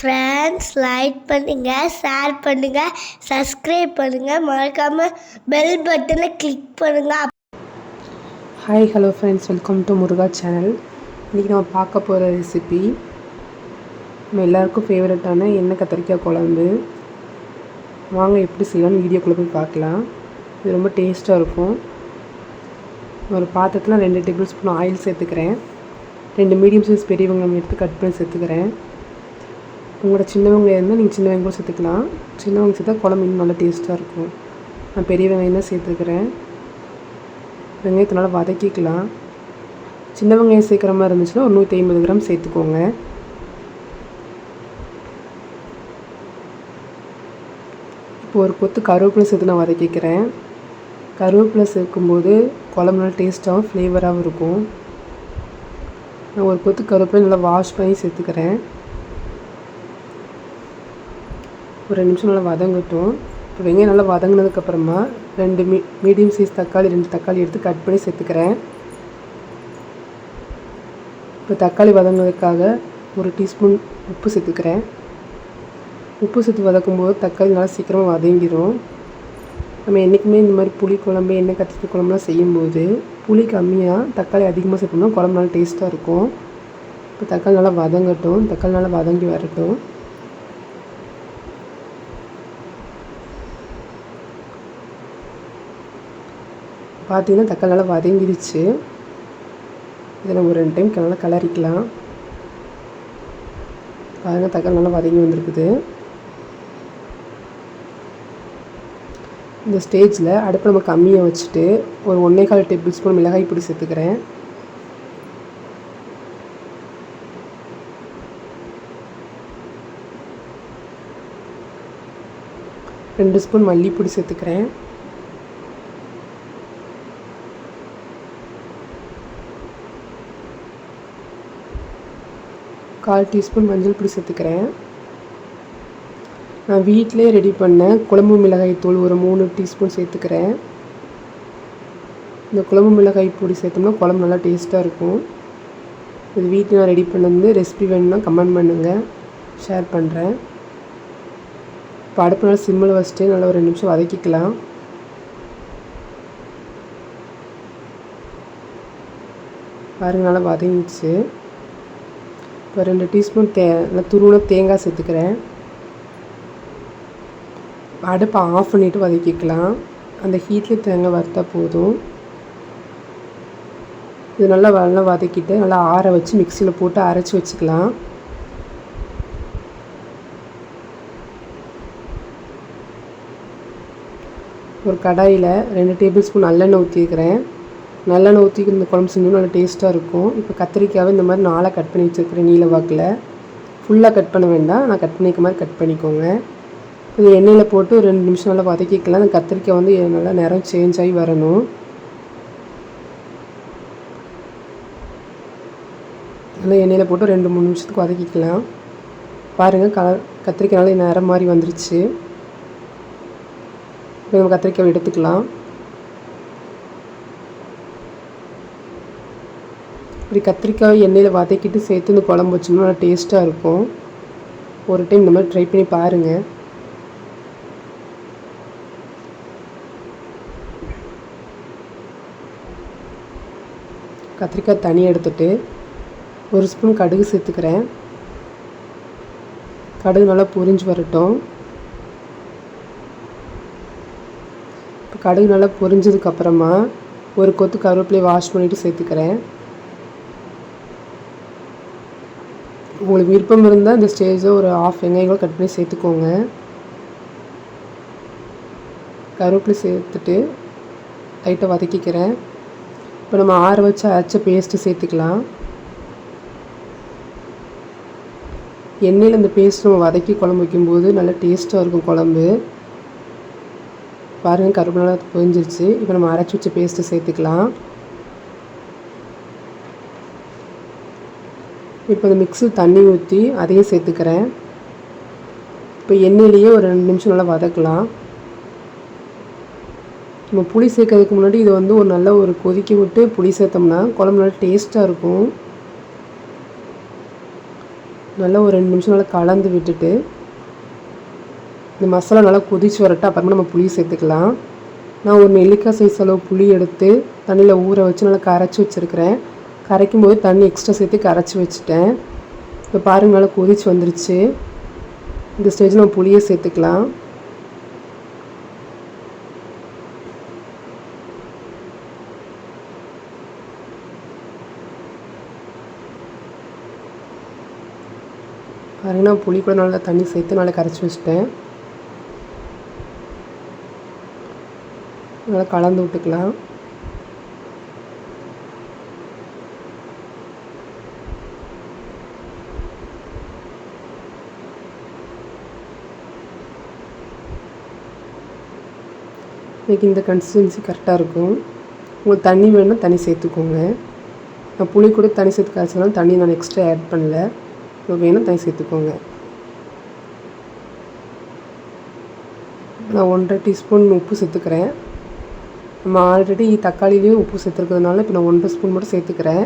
Friends like பண்ணுங்கள் share பண்ணுங்கள் subscribe பண்ணுங்கள் மறக்காமல் பெல் பட்டனை கிளிக் பண்ணுங்கள் hi hello friends welcome to Muruga channel இன்றைக்கி நம்ம பார்க்க போகிற ரெசிபி நம்ம எல்லாருக்கும் ஃபேவரட்டான எண்ணெய் கத்திரிக்காய் குழம்பு. வாங்க எப்படி செய்யலாம்னு வீடியோக்குள்ளே போய் பார்க்கலாம். இது ரொம்ப டேஸ்ட்டாக இருக்கும். ஒரு பாத்திரத்தில் ரெண்டு டேபிள் ஸ்பூன் ஆயில் சேர்த்துக்கிறேன். ரெண்டு மீடியம் சைஸ் பெரியவங்க எடுத்து கட் பண்ணி சேர்த்துக்கிறேன். உங்களோட சின்ன இருந்தால் நீங்கள் சின்ன வெங்காயம் சேர்த்துக்கலாம். சின்னவங்க சேர்த்தா குழம்பு இன்னும் நல்லா டேஸ்ட்டாக இருக்கும். நான் பெரிய வெங்காயம் தான் சேர்த்துக்கிறேன். வெங்காயத்தை நல்லா வதக்கிக்கலாம். சின்ன வெங்காயம் சேர்க்குற மாதிரி இருந்துச்சுன்னா ஒரு நூற்றி ஐம்பது கிராம் சேர்த்துக்கோங்க. இப்போ ஒரு கொத்து கருவேப்பிலை சேர்த்து நான் வதக்கிக்கிறேன். கருவேப்பிலை சேர்க்கும்போது குழம்பு நல்லா டேஸ்ட்டாகவும் ஃப்ளேவராகவும் இருக்கும். நான் ஒரு கொத்து கருவேப்பிலை நல்லா வாஷ் பண்ணி சேர்த்துக்கிறேன். ஒரு ரெண்டு நிமிஷம் நல்லா வதங்கட்டும். இப்போ வெங்காயம் நல்லா வதங்கினதுக்கப்புறமா ரெண்டு மீ மீடியம் சைஸ் தக்காளி ரெண்டு தக்காளி எடுத்து கட் பண்ணி சேர்த்துக்கிறேன். இப்போ தக்காளி வதங்கினதுக்காக ஒரு டீஸ்பூன் உப்பு சேர்த்துக்கிறேன். உப்பு சேர்த்து வதக்கும்போது தக்காளி நல்லா சீக்கிரமாக வதங்கிடும் நம்ம என்றைக்குமே இந்த மாதிரி புளி குழம்பு எண்ணெய் கத்திரிக்காய் குழம்புலாம் செய்யும்போது புளி கம்மியாக தக்காளி அதிகமாக சேர்த்தோம்னா குழம்பு நல்லா டேஸ்ட்டாக இருக்கும். இப்போ தக்காளி நல்லா வதங்கட்டும். தக்காளி நல்லா வதங்கி வரட்டும். பார்த்தீங்கன்னா தக்காளி நல்லா வதங்கிடுச்சு இதில் ஒரு ரெண்டு டைம் நல்லா கலரிக்கலாம். பாருங்கள் தக்காளி நல்லா வதங்கி வந்திருக்குது. இந்த ஸ்டேஜில் அடுப்பு நம்ம கம்மியாக வச்சுட்டு ஒரு ஒன்றே கால் டேபிள் ஸ்பூன் மிளகாய் பொடி சேர்த்துக்கிறேன். ரெண்டு ஸ்பூன் மல்லிப்பொடி சேர்த்துக்கிறேன். கால் டீஸ்பூன் மஞ்சள் பொடி சேர்த்துக்கிறேன். நான் வீட்டிலே ரெடி பண்ண குழம்பு மிளகாய் தூள் ஒரு மூணு டீஸ்பூன் சேர்த்துக்கிறேன். இந்த குழம்பு மிளகாய் பொடி சேர்த்தோம்னா குழம்பு நல்லா டேஸ்ட்டாக இருக்கும். இது வீட்டில் நான் ரெடி பண்ணது ரெசிபி வேணும்னா கமெண்ட் பண்ணுங்கள் ஷேர் பண்ணுறேன் இப்போ அடுப்பு நல்லா சிம்மில் வச்சுட்டு நல்லா ஒரு ரெண்டு நிமிஷம் வதக்கிக்கலாம். பாருங்க நல்லா வதங்கிடுச்சு. இப்போ ரெண்டு டீஸ்பூன் தே துருவன தேங்காய் சேர்த்துக்கிறேன். அடுப்பை ஆஃப் பண்ணிவிட்டு வதக்கிக்கலாம். அந்த ஹீட்டில் தேங்காய் வறுத்தா போதும். இது நல்லா நல்லா வதக்கிட்டு நல்லா ஆற வச்சு மிக்சியில் போட்டு அரைச்சி வச்சுக்கலாம். ஒரு கடாயில் ரெண்டு டேபிள் ஸ்பூன் நல்லெண்ணெய் ஊற்றிக்கிறேன் நல்லெண்ணெய் ஊற்றி இந்த குழம்பு செஞ்சோம் நல்லா டேஸ்ட்டாக இருக்கும். இப்போ கத்திரிக்காவை இந்த மாதிரி நாளாக கட் பண்ணி வச்சுருக்கிறேன் நீல வாக்கில் ஃபுல்லாக கட் பண்ண வேண்டாம். நான் கட் பண்ணிக்க மாதிரி கட் பண்ணிக்கோங்க. இது எண்ணெயில் போட்டு ஒரு ரெண்டு நிமிஷம் நல்லா வதக்கிக்கலாம். அந்த கத்திரிக்காய் வந்து நல்லா நிறம் சேஞ்ச் ஆகி வரணும். நல்லா எண்ணெயில் போட்டு ரெண்டு மூணு நிமிஷத்துக்கு வதக்கிக்கலாம். பாருங்கள் கலர் கத்திரிக்காய் நல்லா நிறம் மாதிரி வந்துருச்சு. இப்போ நம்ம கத்திரிக்காய் எடுத்துக்கலாம். இப்படி கத்திரிக்காய் எண்ணெயில் வதக்கிட்டு சேர்த்து இந்த குழம்பு வச்சோம்னா நல்லா டேஸ்ட்டாக இருக்கும். ஒரு டைம் இந்த மாதிரி ட்ரை பண்ணி பாருங்கள் கத்திரிக்காய் தனி எடுத்துட்டு ஒரு ஸ்பூன் கடுகு சேர்த்துக்கிறேன். கடுகு நல்லா பொரிஞ்சு வரட்டும். இப்போ கடுகு நல்லா பொரிஞ்சதுக்கப்புறமா ஒரு கொத்து கருவேப்பிலையை வாஷ் பண்ணிவிட்டு சேர்த்துக்கிறேன். உங்களுக்கு விருப்பம் இருந்தால் இந்த ஸ்டேஜை ஒரு ஆஃப் வெங்காயம் கூட கட் பண்ணி சேர்த்துக்கோங்க. கருவேப்பிலை சேர்த்துட்டு லைட்டாக வதக்கிக்கிறேன். இப்போ நம்ம ஆற வச்சு அரைச்ச பேஸ்ட்டு சேர்த்துக்கலாம். எண்ணெயில் இந்த பேஸ்ட் நம்ம வதக்கி குழம்பு வைக்கும்போது நல்லா டேஸ்ட்டாக இருக்கும் குழம்பு. பாருங்கள் கருவேப்பிலை நல்லா பொரிஞ்சிருச்சு. இப்போ நம்ம அரைச்சி வச்ச பேஸ்ட்டு சேர்த்துக்கலாம். இப்போ இந்த மிக்ஸில் தண்ணி ஊற்றி அதையும் சேர்த்துக்கிறேன். இப்போ எண்ணெயிலேயே ஒரு ரெண்டு நிமிஷம் நல்லா வதக்கலாம். நம்ம புளி சேர்க்கறதுக்கு முன்னாடி இது வந்து ஒரு நல்ல ஒரு கொதிக்க விட்டு புளி சேர்த்தோம்னா குழம்பு நல்லா டேஸ்ட்டாக இருக்கும். நல்லா ஒரு ரெண்டு நிமிஷம் நல்லா கலந்து விட்டுட்டு இந்த மசாலா நல்லா கொதிச்சு வரட்டு அப்புறமா நம்ம புளி சேர்த்துக்கலாம். நான் ஒரு நெல்லிக்காய் சைஸ் அளவு புளி எடுத்து தண்ணியில் ஊற வச்சு நல்லா கரைச்சி வச்சுருக்கிறேன். கரைக்கும் போது தண்ணி எக்ஸ்ட்ரா சேர்த்து கரைச்சி வச்சுட்டேன். இப்போ பாருங்க நல்லா கொதிச்சு வந்துருச்சு. இந்த ஸ்டேஜில் நம்ம புளியை சேர்த்துக்கலாம். பாருங்கன்னா புளி கூட நல்லா தண்ணி சேர்த்து நல்லா கரைச்சி வச்சுட்டேன். நல்லா கலந்து விட்டுக்கலாம். எனக்கு இந்த கன்சிஸ்டன்சி கரெக்டாக இருக்கும். உங்களுக்கு தண்ணி வேணும்னா தண்ணி சேர்த்துக்கோங்க. நான் புளி கூட தண்ணி சேர்த்து கரைச்சனால தண்ணி நான் எக்ஸ்ட்ரா ஆட் பண்ணல. உங்களுக்கு வேணும் தண்ணி சேர்த்துக்கோங்க. நான் ஒன்றரை டீஸ்பூன் உப்பு சேர்த்துக்கிறேன். நம்ம ஆல்ரெடி தக்காளிலேயும் உப்பு சேர்த்துருக்கிறதுனால இப்போ நான் ஒன்றரை ஸ்பூன் மட்டும் சேர்த்துக்கிறேன்.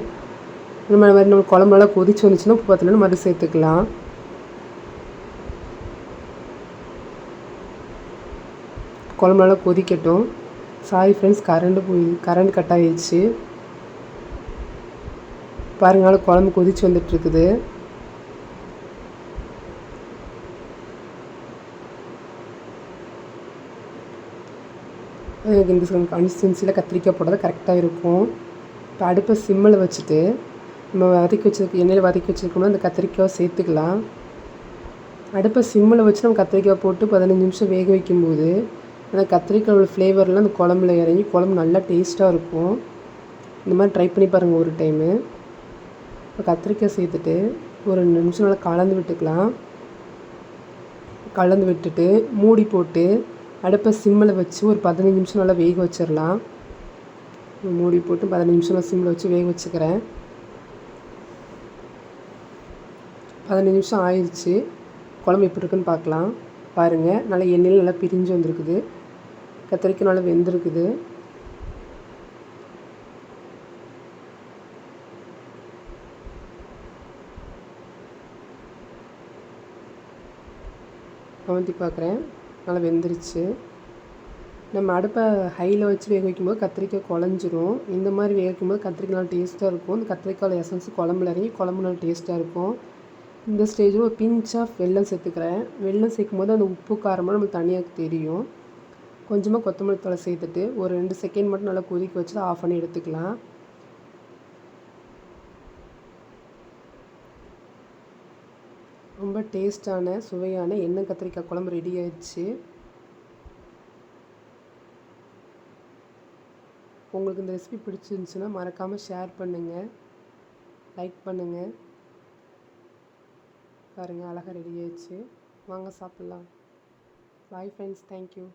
நம்ம மாதிரி நம்ம குழம்பெல்லாம் கொதிச்சு வந்துச்சுன்னா உப்பு பார்த்தோன்னா மறுபடியும் சேர்த்துக்கலாம். குழம்பு நல்லா கொதிக்கட்டும். சாரி ஃப்ரெண்ட்ஸ் கரண்ட் போய் கரண்ட் கட் ஆகிடுச்சு பாருங்கள் குழம்பு கொதிச்சு வந்துட்டுருக்குது. இந்த கன்சிஸ்டன்சியில் கத்திரிக்காய் போடுறது கரெக்டாக இருக்கும். இப்போ அடுப்பை சிம்மில் வச்சுட்டு நம்ம வதக்கி வச்சிருக்க எண்ணெயில் வதக்கி வச்சுருக்கோம்னா அந்த கத்திரிக்காய் சேர்த்துக்கலாம். அடுப்பை சிம்மில் வச்சு நம்ம கத்திரிக்காய் போட்டு பதினஞ்சு நிமிஷம் வேக வைக்கும்போது அந்த கத்திரிக்காயோட ஃப்ளேவர்லாம் அந்த குழம்புல இறங்கி குழம்பு நல்லா டேஸ்ட்டாக இருக்கும். இந்த மாதிரி ட்ரை பண்ணி பாருங்கள் ஒரு டைமு இப்போ கத்திரிக்காய் சேர்த்துட்டு ஒரு ரெண்டு நிமிஷம் நல்லா கலந்து விட்டுக்கலாம். கலந்து விட்டுட்டு மூடி போட்டு அடுப்பை சிம்மில் வச்சு ஒரு பதினஞ்சு நிமிஷம் நல்லா வேக வச்சிடலாம். மூடி போட்டு பதினஞ்சு நிமிஷம் நான் சிம்மில் வச்சு வேக வச்சுக்கிறேன். பதினஞ்சு நிமிஷம் ஆயிடுச்சு குழம்பு எப்படி இருக்குன்னு பார்க்கலாம். பாருங்கள் நல்லா எண்ணெயில் நல்லா பிரிஞ்சு வந்திருக்குது. கத்திரிக்காய் நல்லா வெந்திருக்குது. பவந்தி பார்க்குறேன். நல்லா வெந்துருச்சு. நம்ம அடுப்பை ஹையில் வச்சு வேக வைக்கும்போது கத்திரிக்காய் குழஞ்சிரும். இந்த மாதிரி வேக வைக்கும்போது கத்திரிக்காய் நல்லா டேஸ்ட்டாக இருக்கும். இந்த கத்திரிக்காய் எசன்ஸ் குழம்புல இறங்கி குழம்பு நல்லா டேஸ்ட்டாக இருக்கும். இந்த ஸ்டேஜில் ஒரு பிஞ்ச் ஆஃப் வெல்லம் சேர்த்துக்கிறேன். வெள்ளம் சேர்க்கும் போது அந்த உப்பு காரமாக நம்மளுக்கு தனியாக தெரியும். கொஞ்சமாக கொத்தமல்லி தழை சேர்த்துட்டு ஒரு ரெண்டு செகண்ட் மட்டும் நல்லா கொதிக்க வச்சு ஆஃப் பண்ணி எடுத்துக்கலாம். ரொம்ப டேஸ்டான சுவையான எண்ணெய் கத்திரிக்காய் குழம்பு ரெடி ஆயிடுச்சு. உங்களுக்கு இந்த ரெசிபி பிடிச்சிருந்துச்சுன்னா மறக்காமல் ஷேர் பண்ணுங்கள் லைக் பண்ணுங்கள் பாருங்கள் அழகாக ரெடி ஆயிடுச்சு. வாங்க சாப்பிட்லாம். Bye friends thank you